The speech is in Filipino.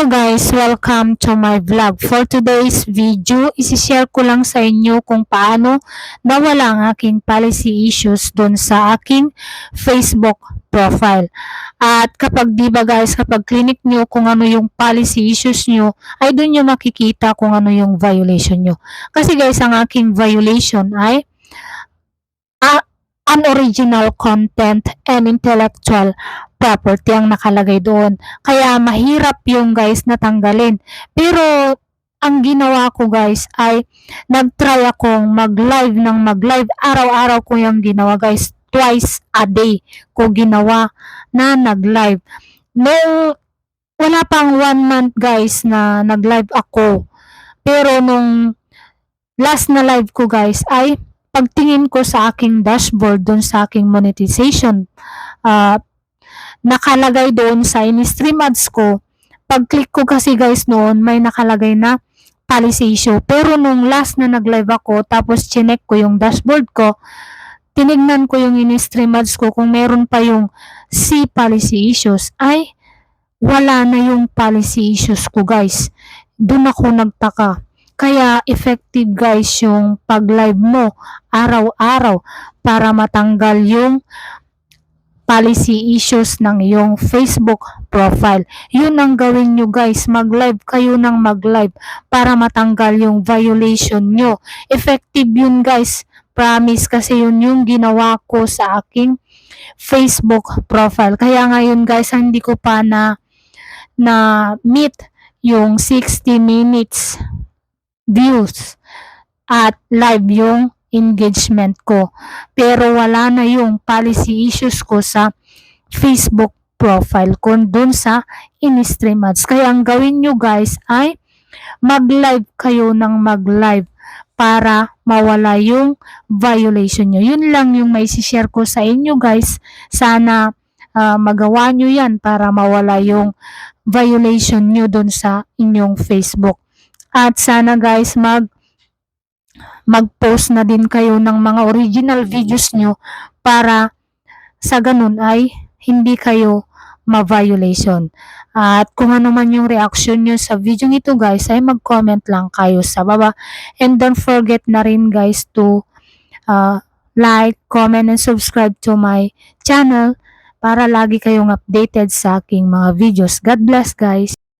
Hello guys! Welcome to my vlog. For today's video, isishare ko lang sa inyo kung paano nawala ang aking policy issues dun sa aking Facebook profile. At kapag di ba guys, kapag clinic nyo kung ano yung policy issues nyo, ay dun nyo makikita kung ano yung violation nyo. Kasi guys, ang aking violation ay ah, unoriginal content and intellectual property ang nakalagay doon. Kaya mahirap yung guys natanggalin. Pero ang ginawa ko guys ay nag-try akong mag-live ng mag-live. Araw-araw ko yung ginawa guys. Twice a day ko ginawa na nag-live. Nung wala pang one month guys na nag-live ako. Pero nung last na live ko guys ay pagtingin ko sa aking dashboard doon sa aking monetization ah, nakalagay doon sa in-stream ads ko. Pag-click ko kasi guys noon, may nakalagay na policy issue. Pero nung last na nag-live ako, tapos chinek ko yung dashboard ko, tinignan ko yung in-stream ads ko kung meron pa yung C policy issues, ay wala na yung policy issues ko guys. Doon ako nagtaka. Kaya effective guys yung pag-live mo araw-araw para matanggal yung policy issues ng iyong Facebook profile. Yun ang gawin nyo guys, mag-live kayo ng mag-live para matanggal yung violation nyo. Effective yun guys, promise kasi yun yung ginawa ko sa aking Facebook profile. Kaya ngayon guys, hindi ko pa na na meet yung 60 minutes views at live yung engagement ko. Pero wala na yung policy issues ko sa Facebook profile ko dun sa in-stream ads. Kaya ang gawin nyo guys ay mag-live kayo ng mag-live para mawala yung violation nyo. Yun lang yung may share ko sa inyo guys. Sana ah, magawa nyo yan para mawala yung violation nyo dun sa inyong Facebook. At sana guys mag mag-post na din kayo ng mga original videos nyo para sa ganun ay hindi kayo ma-violation. At kung ano man yung reaction nyo sa video nito guys ay mag-comment lang kayo sa baba. And don't forget na rin guys to uh, like, comment, and subscribe to my channel para lagi kayong updated sa aking mga videos. God bless guys!